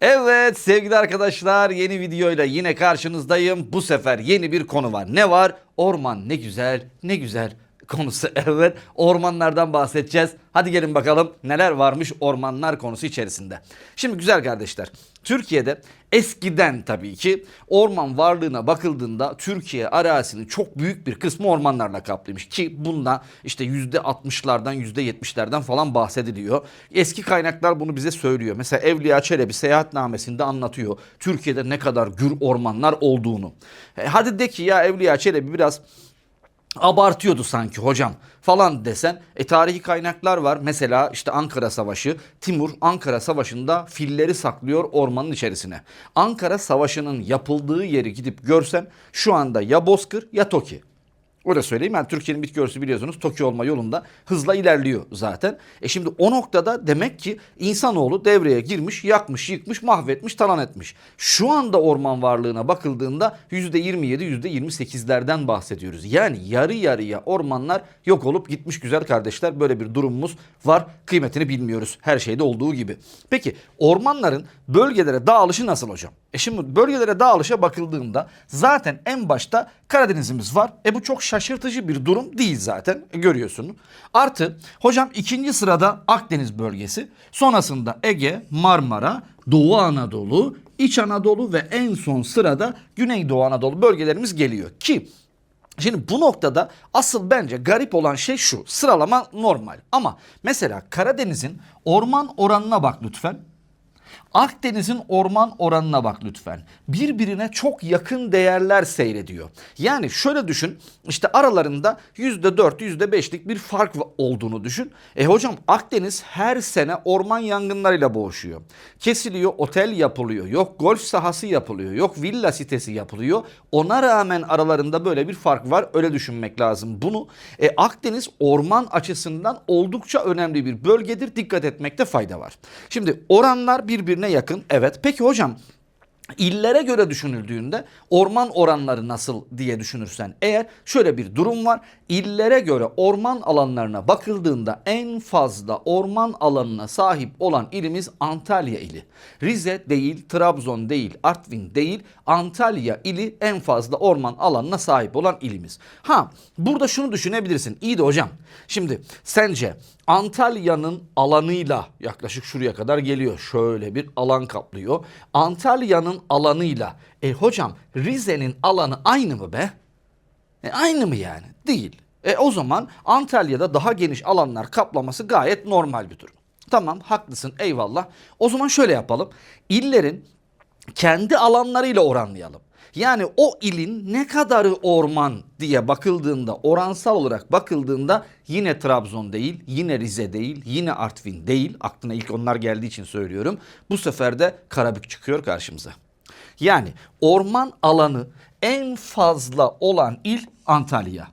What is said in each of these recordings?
Evet sevgili arkadaşlar yeni videoyla yine karşınızdayım. Bu sefer yeni bir konu var. Ne var? Orman ne güzel ne güzel konusu. Evet ormanlardan bahsedeceğiz. Hadi gelin bakalım neler varmış ormanlar konusu içerisinde. Şimdi güzel kardeşler Türkiye'de eskiden tabii ki orman varlığına bakıldığında Türkiye arazisinin çok büyük bir kısmı ormanlarla kaplıymış. Ki bunda işte %60'lardan %70'lerden falan bahsediliyor. Eski kaynaklar bunu bize söylüyor. Mesela Evliya Çelebi seyahatnamesinde anlatıyor. Türkiye'de ne kadar gür ormanlar olduğunu. E, hadi de ki ya Evliya Çelebi biraz abartıyordu sanki hocam falan desen e tarihi kaynaklar var. Mesela işte Ankara Savaşı. Timur Ankara Savaşı'nda filleri saklıyor ormanın içerisine. Ankara Savaşı'nın yapıldığı yeri gidip görsen şu anda ya Bozkır ya Toki. Öyle söyleyeyim yani Türkiye'nin bitki örtüsü biliyorsunuz Tokyo olma yolunda hızla ilerliyor zaten. E şimdi o noktada demek ki insanoğlu devreye girmiş, yakmış, yıkmış, mahvetmiş, talan etmiş. Şu anda orman varlığına bakıldığında %27, %28'lerden bahsediyoruz. Yani yarı yarıya ormanlar yok olup gitmiş güzel kardeşler. Böyle bir durumumuz var. Kıymetini bilmiyoruz her şeyde olduğu gibi. Peki ormanların bölgelere dağılışı nasıl hocam? E şimdi bölgelere dağılışa bakıldığında zaten en başta Karadeniz'imiz var. E bu çok şaşırtıcı bir durum değil zaten görüyorsunuz. Artı hocam ikinci sırada Akdeniz bölgesi. Sonrasında Ege, Marmara, Doğu Anadolu, İç Anadolu ve en son sırada Güneydoğu Anadolu bölgelerimiz geliyor. Ki Şimdi bu noktada asıl bence garip olan şey şu. Sıralama normal. Ama mesela Karadeniz'in orman oranına bak lütfen. Akdeniz'in orman oranına bak lütfen. Birbirine çok yakın değerler seyrediyor. Yani şöyle düşün işte aralarında %4 %5'lik bir fark olduğunu düşün. E hocam Akdeniz her sene orman yangınlarıyla boğuşuyor. Kesiliyor otel yapılıyor yok golf sahası yapılıyor yok villa sitesi yapılıyor. Ona rağmen aralarında böyle bir fark var öyle düşünmek lazım bunu. E, Akdeniz orman açısından oldukça önemli bir bölgedir dikkat etmekte fayda var. Şimdi oranlar birbirine yakın. Evet. Peki hocam İllere göre düşünüldüğünde orman oranları nasıl diye düşünürsen eğer şöyle bir durum var. İllere göre orman alanlarına bakıldığında en fazla orman alanına sahip olan ilimiz Antalya ili. Rize değil, Trabzon değil, Artvin değil, Antalya ili en fazla orman alanına sahip olan ilimiz. Ha burada şunu düşünebilirsin. İyi de hocam şimdi sence Antalya'nın alanıyla yaklaşık şuraya kadar geliyor. Şöyle bir alan kaplıyor. Antalya'nın alanıyla e hocam Rize'nin alanı aynı mı be? E, aynı mı yani? Değil. E o zaman Antalya'da daha geniş alanlar kaplaması gayet normal bir durum. Tamam haklısın eyvallah. O zaman şöyle yapalım. İllerin kendi alanlarıyla oranlayalım. Yani o ilin ne kadarı orman diye bakıldığında oransal olarak bakıldığında yine Trabzon değil, yine Rize değil, yine Artvin değil. Aklına ilk onlar geldiği için söylüyorum. Bu sefer de Karabük çıkıyor karşımıza. Yani orman alanı en fazla olan il Antalya.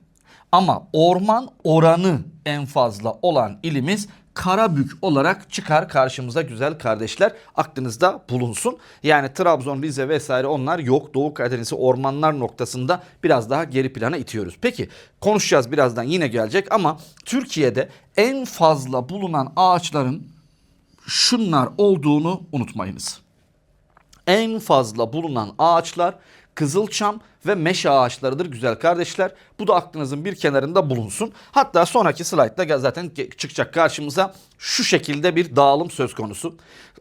Ama orman oranı en fazla olan ilimiz Karabük olarak çıkar karşımıza güzel kardeşler. Aklınızda bulunsun. Yani Trabzon, Rize vesaire onlar yok. Doğu Karadeniz'i ormanlar noktasında biraz daha geri plana itiyoruz. Peki konuşacağız birazdan yine gelecek ama Türkiye'de en fazla bulunan ağaçların şunlar olduğunu unutmayınız. En fazla bulunan ağaçlar kızılçam ve meşe ağaçlarıdır güzel kardeşler. Bu da aklınızın bir kenarında bulunsun. Hatta sonraki slaytta zaten çıkacak karşımıza şu şekilde bir dağılım söz konusu.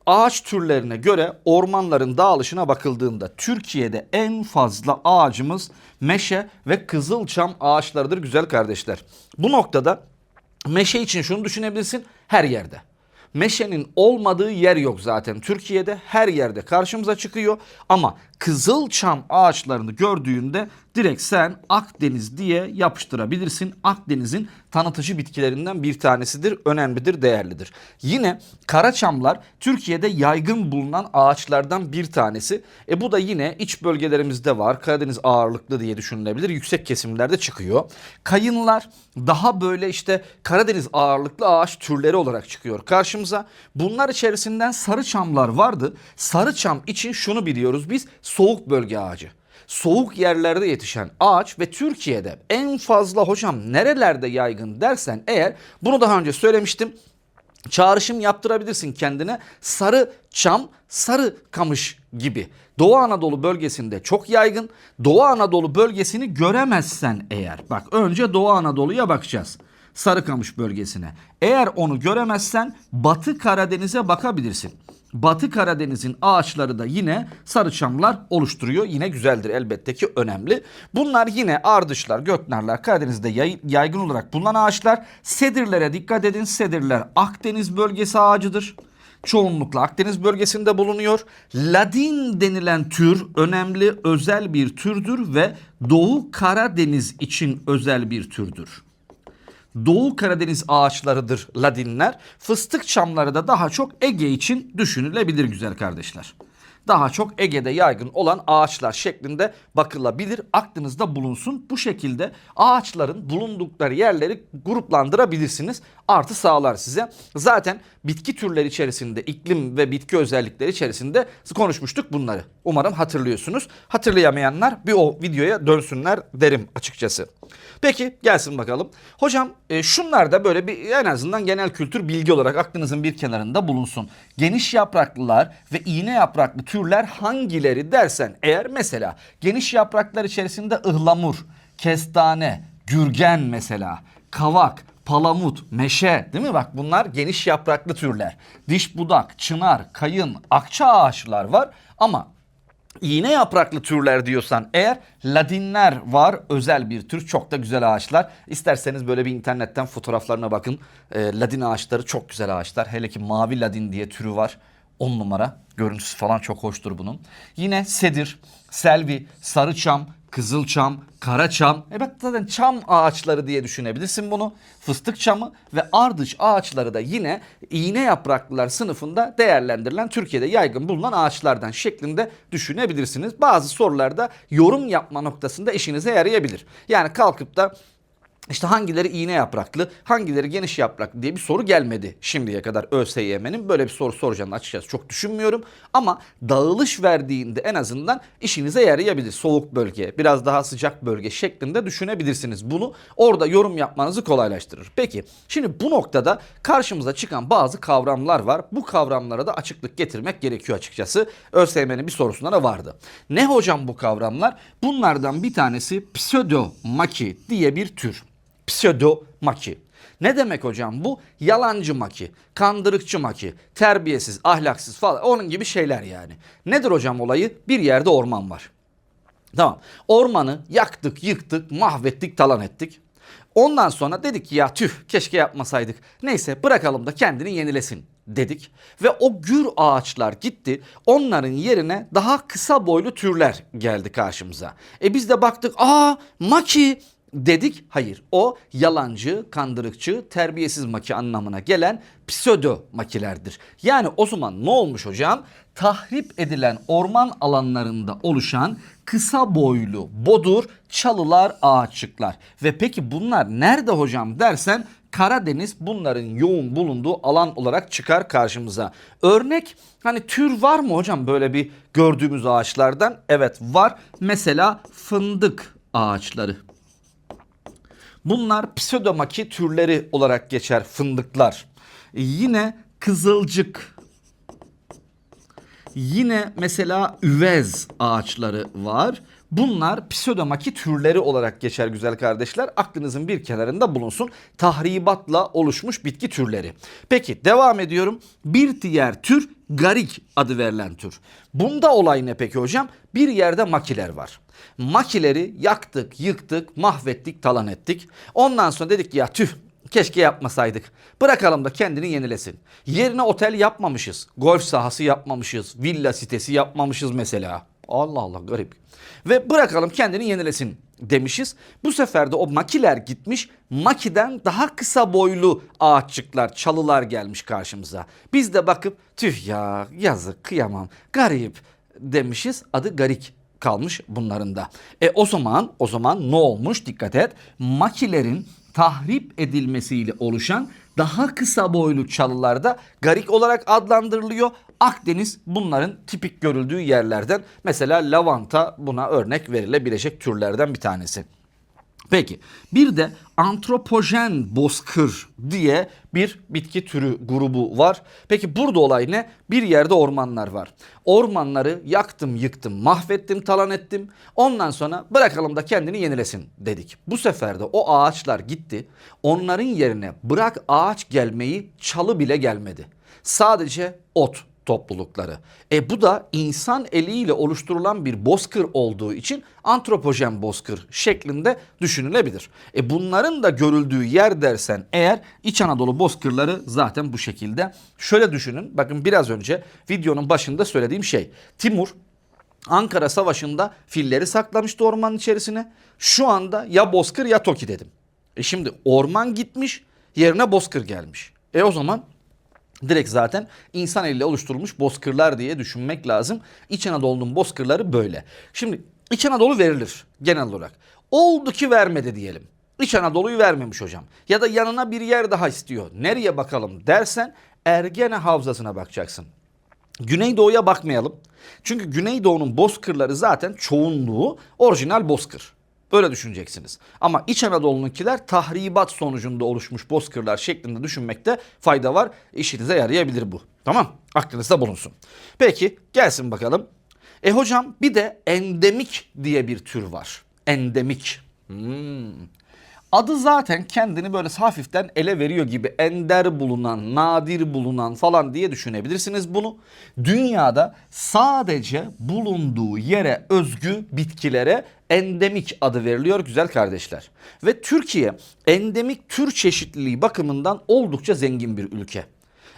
Ağaç türlerine göre ormanların dağılışına bakıldığında Türkiye'de en fazla ağacımız meşe ve kızılçam ağaçlarıdır güzel kardeşler. Bu noktada meşe için şunu düşünebilirsin her yerde. Meşenin olmadığı yer yok zaten. Türkiye'de her yerde karşımıza çıkıyor ama kızılçam ağaçlarını gördüğünde direkt sen Akdeniz diye yapıştırabilirsin. Akdeniz'in tanıtıcı bitkilerinden bir tanesidir, önemlidir, değerlidir. Yine karaçamlar Türkiye'de yaygın bulunan ağaçlardan bir tanesi. E bu da yine iç bölgelerimizde var. Karadeniz ağırlıklı diye düşünülebilir. Yüksek kesimlerde çıkıyor. Kayınlar daha böyle işte Karadeniz ağırlıklı ağaç türleri olarak çıkıyor karşımıza. Bunlar içerisinden sarı çamlar vardı. Sarı çam için şunu biliyoruz biz soğuk bölge ağacı soğuk yerlerde yetişen ağaç ve Türkiye'de en fazla hocam nerelerde yaygın dersen eğer bunu daha önce söylemiştim. çağrışım yaptırabilirsin kendine. Sarı çam, sarı kamış gibi. Doğu Anadolu bölgesinde çok yaygın. Doğu Anadolu bölgesini göremezsen eğer bak önce Doğu Anadolu'ya bakacağız. Sarıkamış bölgesine. Eğer onu göremezsen Batı Karadeniz'e bakabilirsin. Batı Karadeniz'in ağaçları da yine sarıçamlar oluşturuyor. Yine güzeldir elbette ki önemli. Bunlar yine ardışlar, göknarlar Karadeniz'de yay- yaygın olarak bulunan ağaçlar. Sedirlere dikkat edin. Sedirler Akdeniz bölgesi ağacıdır. Çoğunlukla Akdeniz bölgesinde bulunuyor. Ladin denilen tür önemli özel bir türdür ve Doğu Karadeniz için özel bir türdür. Doğu Karadeniz ağaçlarıdır ladinler. Fıstık çamları da daha çok Ege için düşünülebilir güzel kardeşler. Daha çok Ege'de yaygın olan ağaçlar şeklinde bakılabilir. Aklınızda bulunsun. Bu şekilde ağaçların bulundukları yerleri gruplandırabilirsiniz. Artı sağlar size. Zaten bitki türleri içerisinde, iklim ve bitki özellikleri içerisinde konuşmuştuk bunları. Umarım hatırlıyorsunuz. Hatırlayamayanlar bir o videoya dönsünler derim açıkçası. Peki gelsin bakalım. Hocam e, şunlar da böyle bir en azından genel kültür bilgi olarak aklınızın bir kenarında bulunsun. Geniş yapraklılar ve iğne yapraklı türler hangileri dersen eğer mesela geniş yapraklar içerisinde ıhlamur, kestane, gürgen mesela, kavak, palamut, meşe değil mi? Bak bunlar geniş yapraklı türler. Diş budak, çınar, kayın, akça ağaçlar var ama İğne yapraklı türler diyorsan eğer ladinler var özel bir tür çok da güzel ağaçlar. İsterseniz böyle bir internetten fotoğraflarına bakın. Ee, ladin ağaçları çok güzel ağaçlar. Hele ki mavi ladin diye türü var. 10 numara. Görüntüsü falan çok hoştur bunun. Yine sedir, selvi, sarıçam, kızılçam, karaçam. Evet zaten çam ağaçları diye düşünebilirsin bunu. Fıstık çamı ve ardıç ağaçları da yine iğne yapraklılar sınıfında değerlendirilen Türkiye'de yaygın bulunan ağaçlardan şeklinde düşünebilirsiniz. Bazı sorularda yorum yapma noktasında işinize yarayabilir. Yani kalkıp da işte hangileri iğne yapraklı, hangileri geniş yapraklı diye bir soru gelmedi şimdiye kadar ÖSYM'nin. Böyle bir soru soracağını açıkçası çok düşünmüyorum. Ama dağılış verdiğinde en azından işinize yarayabilir. Soğuk bölge, biraz daha sıcak bölge şeklinde düşünebilirsiniz bunu. Orada yorum yapmanızı kolaylaştırır. Peki şimdi bu noktada karşımıza çıkan bazı kavramlar var. Bu kavramlara da açıklık getirmek gerekiyor açıkçası. ÖSYM'nin bir sorusunda da vardı. Ne hocam bu kavramlar? Bunlardan bir tanesi pseudomaki diye bir tür pseudo maki. Ne demek hocam bu? Yalancı maki, kandırıkçı maki, terbiyesiz, ahlaksız falan onun gibi şeyler yani. Nedir hocam olayı? Bir yerde orman var. Tamam. Ormanı yaktık, yıktık, mahvettik, talan ettik. Ondan sonra dedik ki ya tüh keşke yapmasaydık. Neyse bırakalım da kendini yenilesin dedik. Ve o gür ağaçlar gitti. Onların yerine daha kısa boylu türler geldi karşımıza. E biz de baktık aa maki dedik. Hayır o yalancı, kandırıkçı, terbiyesiz maki anlamına gelen pseudo makilerdir. Yani o zaman ne olmuş hocam? Tahrip edilen orman alanlarında oluşan kısa boylu bodur, çalılar, ağaççıklar. Ve peki bunlar nerede hocam dersen Karadeniz bunların yoğun bulunduğu alan olarak çıkar karşımıza. Örnek hani tür var mı hocam böyle bir gördüğümüz ağaçlardan? Evet var. Mesela fındık ağaçları. Bunlar pseudomaki türleri olarak geçer fındıklar. Yine kızılcık. Yine mesela üvez ağaçları var. Bunlar pseudomaki türleri olarak geçer güzel kardeşler. Aklınızın bir kenarında bulunsun. Tahribatla oluşmuş bitki türleri. Peki devam ediyorum. Bir diğer tür garik adı verilen tür. Bunda olay ne peki hocam? Bir yerde makiler var. Makileri yaktık, yıktık, mahvettik, talan ettik. Ondan sonra dedik ki ya tüh keşke yapmasaydık. Bırakalım da kendini yenilesin. Yerine otel yapmamışız. Golf sahası yapmamışız. Villa sitesi yapmamışız mesela. Allah Allah garip. Ve bırakalım kendini yenilesin demişiz. Bu sefer de o makiler gitmiş. Makiden daha kısa boylu ağaççıklar, çalılar gelmiş karşımıza. Biz de bakıp tüh ya yazık kıyamam garip demişiz. Adı garik kalmış bunların da. E o zaman o zaman ne olmuş dikkat et. Makilerin tahrip edilmesiyle oluşan daha kısa boylu çalılarda garik olarak adlandırılıyor. Akdeniz bunların tipik görüldüğü yerlerden. Mesela lavanta buna örnek verilebilecek türlerden bir tanesi. Peki bir de antropojen bozkır diye bir bitki türü grubu var. Peki burada olay ne? Bir yerde ormanlar var. Ormanları yaktım, yıktım, mahvettim, talan ettim. Ondan sonra bırakalım da kendini yenilesin dedik. Bu sefer de o ağaçlar gitti. Onların yerine bırak ağaç gelmeyi çalı bile gelmedi. Sadece ot toplulukları. E bu da insan eliyle oluşturulan bir bozkır olduğu için antropojen bozkır şeklinde düşünülebilir. E bunların da görüldüğü yer dersen eğer İç Anadolu bozkırları zaten bu şekilde. Şöyle düşünün bakın biraz önce videonun başında söylediğim şey. Timur Ankara Savaşı'nda filleri saklamıştı ormanın içerisine. Şu anda ya bozkır ya toki dedim. E şimdi orman gitmiş yerine bozkır gelmiş. E o zaman direkt zaten insan eliyle oluşturulmuş bozkırlar diye düşünmek lazım. İç Anadolu'nun bozkırları böyle. Şimdi İç Anadolu verilir genel olarak. Oldu ki vermedi diyelim. İç Anadolu'yu vermemiş hocam. Ya da yanına bir yer daha istiyor. Nereye bakalım dersen Ergene Havzası'na bakacaksın. Güneydoğu'ya bakmayalım. Çünkü Güneydoğu'nun bozkırları zaten çoğunluğu orijinal bozkır. Böyle düşüneceksiniz. Ama İç Anadolu'nunkiler tahribat sonucunda oluşmuş bozkırlar şeklinde düşünmekte fayda var. İşinize yarayabilir bu. Tamam aklınızda bulunsun. Peki gelsin bakalım. E hocam bir de endemik diye bir tür var. Endemik. Hmm. Adı zaten kendini böyle hafiften ele veriyor gibi ender bulunan, nadir bulunan falan diye düşünebilirsiniz bunu. Dünyada sadece bulunduğu yere özgü bitkilere endemik adı veriliyor güzel kardeşler. Ve Türkiye endemik tür çeşitliliği bakımından oldukça zengin bir ülke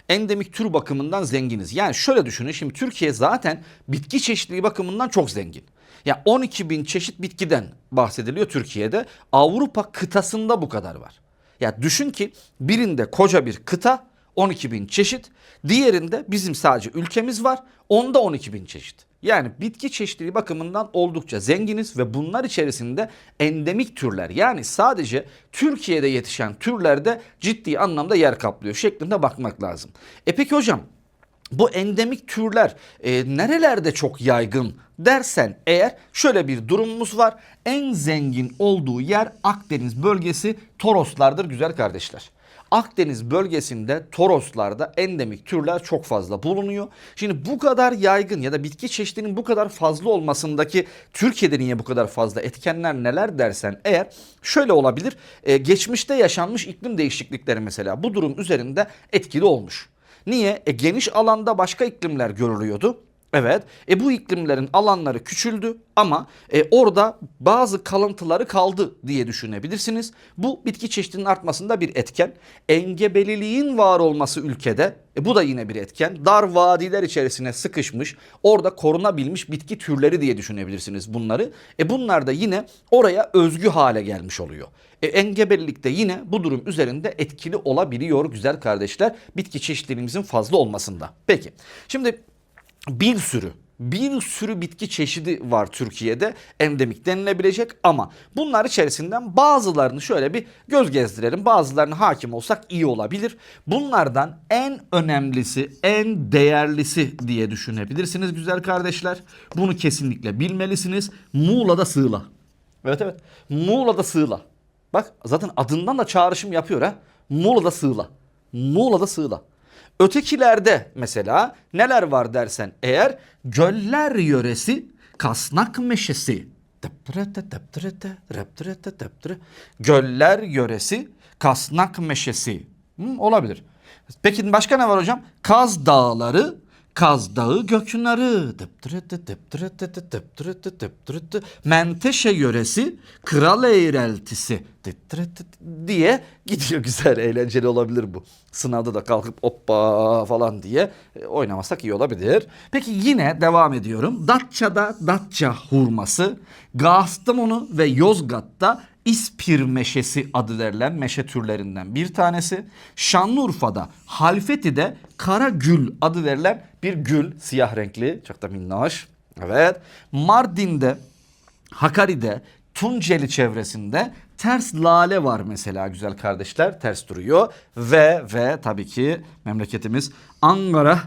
endemik tür bakımından zenginiz. Yani şöyle düşünün şimdi Türkiye zaten bitki çeşitliliği bakımından çok zengin. Ya 12 bin çeşit bitkiden bahsediliyor Türkiye'de. Avrupa kıtasında bu kadar var. Ya düşün ki birinde koca bir kıta 12 bin çeşit. Diğerinde bizim sadece ülkemiz var. Onda 12 bin çeşit. Yani bitki çeşitliliği bakımından oldukça zenginiz ve bunlar içerisinde endemik türler yani sadece Türkiye'de yetişen türlerde ciddi anlamda yer kaplıyor şeklinde bakmak lazım. E peki hocam bu endemik türler e, nerelerde çok yaygın dersen eğer şöyle bir durumumuz var. En zengin olduğu yer Akdeniz bölgesi Toroslardır güzel kardeşler. Akdeniz bölgesinde Toroslarda endemik türler çok fazla bulunuyor. Şimdi bu kadar yaygın ya da bitki çeşidinin bu kadar fazla olmasındaki Türkiye'de niye bu kadar fazla etkenler neler dersen eğer şöyle olabilir. Ee, geçmişte yaşanmış iklim değişiklikleri mesela bu durum üzerinde etkili olmuş. Niye? E, geniş alanda başka iklimler görülüyordu. Evet. E bu iklimlerin alanları küçüldü ama e, orada bazı kalıntıları kaldı diye düşünebilirsiniz. Bu bitki çeşidinin artmasında bir etken. Engebeliliğin var olması ülkede e, bu da yine bir etken. Dar vadiler içerisine sıkışmış orada korunabilmiş bitki türleri diye düşünebilirsiniz bunları. E bunlar da yine oraya özgü hale gelmiş oluyor. E, engebelilik de yine bu durum üzerinde etkili olabiliyor güzel kardeşler bitki çeşitliliğimizin fazla olmasında. Peki şimdi bir sürü bir sürü bitki çeşidi var Türkiye'de endemik denilebilecek ama bunlar içerisinden bazılarını şöyle bir göz gezdirelim. Bazılarını hakim olsak iyi olabilir. Bunlardan en önemlisi, en değerlisi diye düşünebilirsiniz güzel kardeşler. Bunu kesinlikle bilmelisiniz. Muğla'da sığla. Evet evet. Muğla'da sığla. Bak zaten adından da çağrışım yapıyor ha. Muğla'da sığla. Muğla'da sığla. Ötekilerde mesela neler var dersen eğer göller yöresi kasnak meşesi. Göller yöresi kasnak meşesi. Hı, olabilir. Peki başka ne var hocam? Kaz dağları Kaz Dağı Göknarı Menteşe yöresi Kral Eğreltisi diye gidiyor güzel eğlenceli olabilir bu. Sınavda da kalkıp hoppa falan diye e, oynamasak iyi olabilir. Peki yine devam ediyorum. Datça'da Datça hurması, Kastamonu ve Yozgat'ta İspir meşesi adı verilen meşe türlerinden bir tanesi. Şanlıurfa'da Halfeti'de kara gül adı verilen bir gül siyah renkli çok da minnoş. Evet Mardin'de Hakkari'de Tunceli çevresinde ters lale var mesela güzel kardeşler ters duruyor ve ve tabii ki memleketimiz Ankara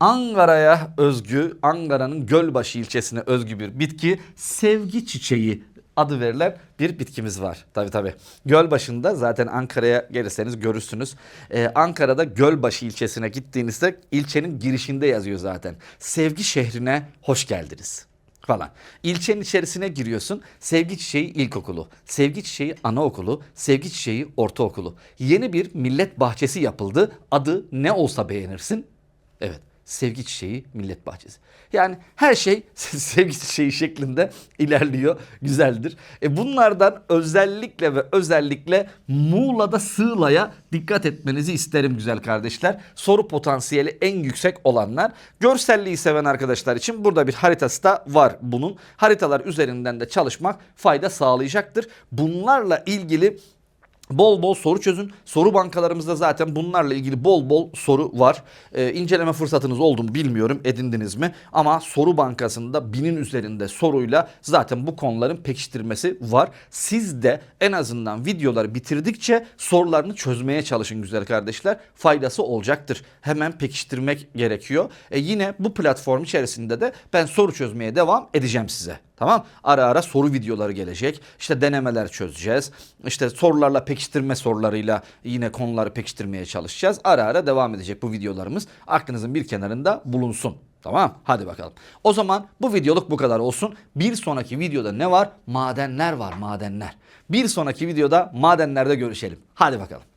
Ankara'ya özgü Ankara'nın Gölbaşı ilçesine özgü bir bitki sevgi çiçeği adı verilen bir bitkimiz var. Tabii tabii. Gölbaşı'nda zaten Ankara'ya gelirseniz görürsünüz. Ee, Ankara'da Gölbaşı ilçesine gittiğinizde ilçenin girişinde yazıyor zaten. Sevgi şehrine hoş geldiniz falan. İlçenin içerisine giriyorsun. Sevgi Çiçeği İlkokulu, Sevgi Çiçeği Anaokulu, Sevgi Çiçeği Ortaokulu. Yeni bir millet bahçesi yapıldı. Adı ne olsa beğenirsin. Evet. Sevgi Çiçeği Millet Bahçesi. Yani her şey sevgi çiçeği şeklinde ilerliyor. Güzeldir. E bunlardan özellikle ve özellikle Muğla'da Sığla'ya dikkat etmenizi isterim güzel kardeşler. Soru potansiyeli en yüksek olanlar. Görselliği seven arkadaşlar için burada bir haritası da var bunun. Haritalar üzerinden de çalışmak fayda sağlayacaktır. Bunlarla ilgili Bol bol soru çözün. Soru bankalarımızda zaten bunlarla ilgili bol bol soru var. Ee, inceleme fırsatınız oldu mu bilmiyorum edindiniz mi? Ama soru bankasında binin üzerinde soruyla zaten bu konuların pekiştirmesi var. Siz de en azından videoları bitirdikçe sorularını çözmeye çalışın güzel kardeşler. Faydası olacaktır. Hemen pekiştirmek gerekiyor. E yine bu platform içerisinde de ben soru çözmeye devam edeceğim size. Tamam ara ara soru videoları gelecek. İşte denemeler çözeceğiz. İşte sorularla pekiştirme sorularıyla yine konuları pekiştirmeye çalışacağız. Ara ara devam edecek bu videolarımız. Aklınızın bir kenarında bulunsun. Tamam hadi bakalım. O zaman bu videoluk bu kadar olsun. Bir sonraki videoda ne var? Madenler var madenler. Bir sonraki videoda madenlerde görüşelim. Hadi bakalım.